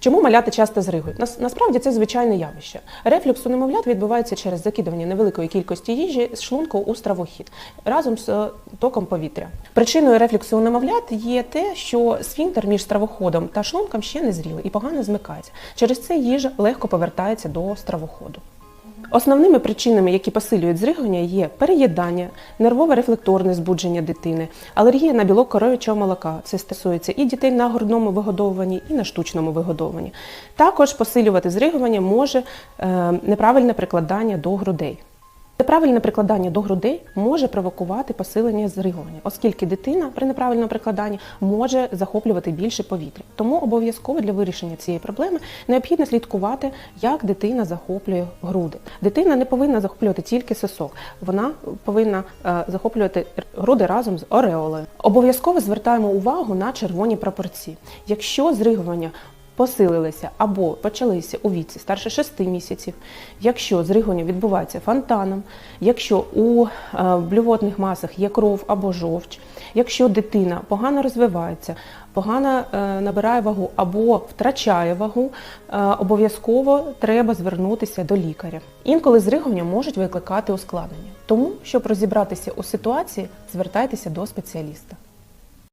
Чому маляти часто зригують? Нас, насправді це звичайне явище. Рефлюкс у немовлят відбувається через закидування невеликої кількості їжі з шлунку у стравохід разом з е, током повітря. Причиною рефлюксу у немовлят є те, що сфінктер між стравоходом та шлунком ще не зрілий і погано змикається. Через це їжа легко повертається до стравоходу. Основними причинами, які посилюють зригування, є переїдання, нервово-рефлекторне збудження дитини, алергія на білок коров'ячого молока. Це стосується і дітей на грудному вигодовуванні, і на штучному вигодовуванні. Також посилювати зригування може е, неправильне прикладання до грудей. Неправильне прикладання до грудей може провокувати посилення зригування, оскільки дитина при неправильному прикладанні може захоплювати більше повітря. Тому обов'язково для вирішення цієї проблеми необхідно слідкувати, як дитина захоплює груди. Дитина не повинна захоплювати тільки сосок, вона повинна е, захоплювати груди разом з ореолою. Обов'язково звертаємо увагу на червоні пропорції. Якщо зригування посилилися або почалися у віці старше 6 місяців, якщо зригування відбувається фонтаном, якщо у е, блювотних масах є кров або жовч, якщо дитина погано розвивається, погано е, набирає вагу або втрачає вагу, е, обов'язково треба звернутися до лікаря. Інколи зригування можуть викликати ускладнення. Тому, щоб розібратися у ситуації, звертайтеся до спеціаліста.